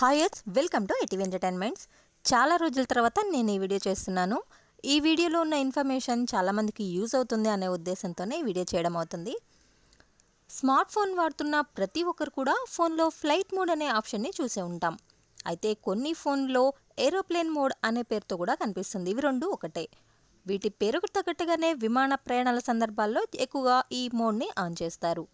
Hi yes welcome to ATV entertainments చాలా రోజుల తర్వాత నేను ఈ వీడియో చేస్తున్నాను. ఈ వీడియోలో ఉన్న ఇన్ఫర్మేషన్ చాలామందికి యూజ్ అవుతుంది అనే ఉద్దేశంతోనే ఈ వీడియో చేయడం అవుతుంది. స్మార్ట్ ఫోన్ వాడుతున్న ప్రతి ఒక్కరు కూడా ఫోన్లో ఫ్లైట్ మోడ్ అనే ఆప్షన్ని చూసే ఉంటాం. అయితే కొన్ని ఫోన్లో ఏరోప్లేన్ మోడ్ అనే పేరుతో కూడా కనిపిస్తుంది. ఇవి రెండు ఒకటే. వీటి పేరుకు తగ్గట్టుగానే విమాన ప్రయాణాల సందర్భాల్లో ఎక్కువగా ఈ మోడ్ని ఆన్ చేస్తారు.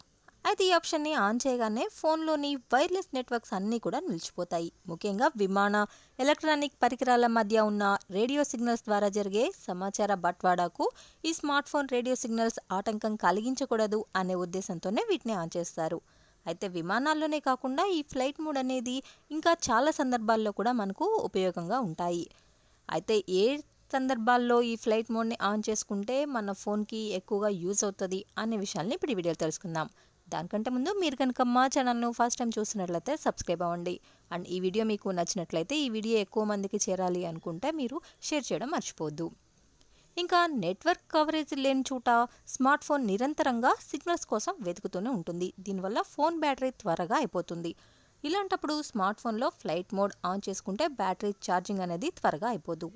అయితే ఈ ఆప్షన్ని ఆన్ చేయగానే ఫోన్లోని వైర్లెస్ నెట్వర్క్స్ అన్నీ కూడా నిలిచిపోతాయి. ముఖ్యంగా విమాన ఎలక్ట్రానిక్ పరికరాల మధ్య ఉన్న రేడియో సిగ్నల్స్ ద్వారా జరిగే సమాచార బట్వాడాకు ఈ స్మార్ట్ ఫోన్ రేడియో సిగ్నల్స్ ఆటంకం కలిగించకూడదు అనే ఉద్దేశంతోనే వీటిని ఆన్ చేస్తారు. అయితే విమానాల్లోనే కాకుండా ఈ ఫ్లైట్ మోడ్ అనేది ఇంకా చాలా సందర్భాల్లో కూడా మనకు ఉపయోగంగా ఉంటాయి. అయితే ఏ సందర్భాల్లో ఈ ఫ్లైట్ మోడ్ని ఆన్ చేసుకుంటే మన ఫోన్కి ఎక్కువగా యూజ్ అవుతుంది అనే విషయాల్ని ఇప్పుడు ఈ వీడియోలో తెలుసుకుందాం. దానికంటే ముందు మీరు కనుక మా ఛానల్ను ఫస్ట్ టైం చూసినట్లయితే సబ్స్క్రైబ్ అవ్వండి. అండ్ ఈ వీడియో మీకు నచ్చినట్లయితే ఈ వీడియో ఎక్కువ మందికి చేరాలి అనుకుంటే మీరు షేర్ చేయడం మర్చిపోవద్దు. ఇంకా నెట్వర్క్ కవరేజ్ లేని చోట స్మార్ట్ ఫోన్ నిరంతరంగా సిగ్నల్స్ కోసం వెతుకుతూనే ఉంటుంది. దీనివల్ల ఫోన్ బ్యాటరీ త్వరగా అయిపోతుంది. ఇలాంటప్పుడు స్మార్ట్ ఫోన్లో ఫ్లైట్ మోడ్ ఆన్ చేసుకుంటే బ్యాటరీ ఛార్జింగ్ అనేది త్వరగా అయిపోదు.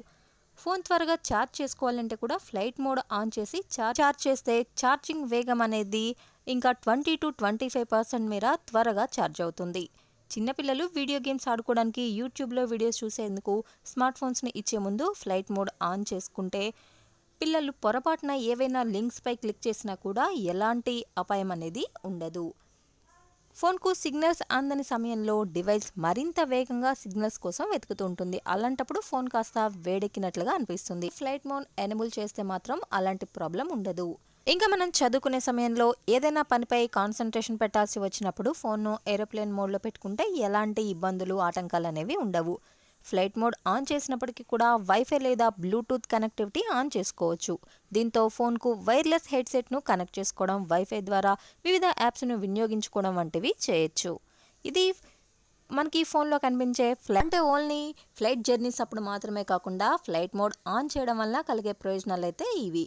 ఫోన్ త్వరగా ఛార్జ్ చేసుకోవాలంటే కూడా ఫ్లైట్ మోడ్ ఆన్ చేసి ఛార్జ్ చేస్తే ఛార్జింగ్ వేగం అనేది ఇంకా twenty two twenty five percent మేర త్వరగా ఛార్జ్ అవుతుంది. చిన్నపిల్లలు వీడియో గేమ్స్ ఆడుకోవడానికి యూట్యూబ్లో వీడియోస్ చూసేందుకు స్మార్ట్ ఫోన్స్ని ఇచ్చే ముందు ఫ్లైట్ మోడ్ ఆన్ చేసుకుంటే పిల్లలు పొరపాటున ఏవైనా లింక్స్పై క్లిక్ చేసినా కూడా ఎలాంటి అపాయం అనేది ఉండదు. ఫోన్కు సిగ్నల్స్ అందని సమయంలో డివైస్ మరింత వేగంగా సిగ్నల్స్ కోసం వెతుకుతూ ఉంటుంది. అలాంటప్పుడు ఫోన్ కాస్త వేడెక్కినట్లుగా అనిపిస్తుంది. ఫ్లైట్ మోడ్ ఎనేబుల్ చేస్తే మాత్రం అలాంటి ప్రాబ్లం ఉండదు. ఇంకా మనం చదువుకునే సమయంలో ఏదైనా పనిపై కాన్సన్ట్రేషన్ పెట్టాల్సి వచ్చినప్పుడు ఫోన్ను ఏరోప్లేన్ మోడ్లో పెట్టుకుంటే ఎలాంటి ఇబ్బందులు ఆటంకాలు అనేవి ఉండవు. ఫ్లైట్ మోడ్ ఆన్ చేసినప్పటికీ కూడా వైఫై లేదా బ్లూటూత్ కనెక్టివిటీ ఆన్ చేసుకోవచ్చు. దీంతో ఫోన్కు వైర్లెస్ హెడ్సెట్ను కనెక్ట్ చేసుకోవడం వైఫై ద్వారా వివిధ యాప్స్ను వినియోగించుకోవడం వంటివి చేయొచ్చు. ఇది మనకి ఫోన్లో కనిపించే ఫ్లైట్ అంటే ఓన్లీ ఫ్లైట్ జర్నీస్ అప్పుడు మాత్రమే కాకుండా ఫ్లైట్ మోడ్ ఆన్ చేయడం వల్ల కలిగే ప్రయోజనాలు అయితే ఇవి.